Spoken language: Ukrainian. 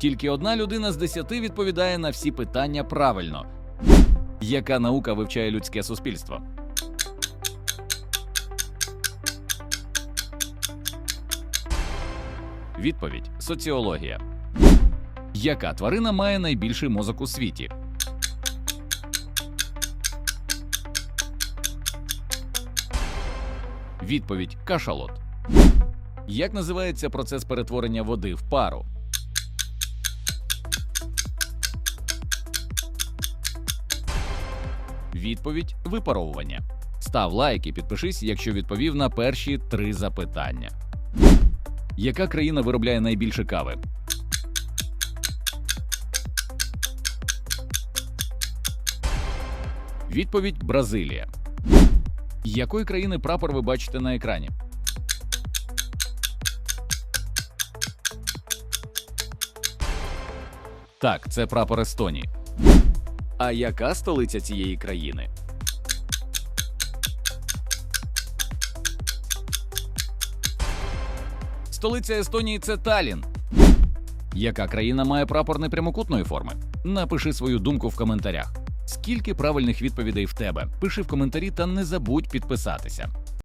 Тільки одна людина з десяти відповідає на всі питання правильно. Яка наука вивчає людське суспільство? Відповідь соціологія. Яка тварина має найбільший мозок у світі? Відповідь кашалот. Як називається процес перетворення води в пару? Відповідь випаровування. Став лайк і підпишись, якщо відповів на перші три запитання. Яка країна виробляє найбільше кави? Відповідь Бразилія. Якої країни прапор ви бачите на екрані? Так, це прапор Естонії. А яка столиця цієї країни? Столиця Естонії це Талін. Яка країна має прапор непрямокутної форми? Напиши свою думку в коментарях. Скільки правильних відповідей в тебе? Пиши в коментарі та не забудь підписатися.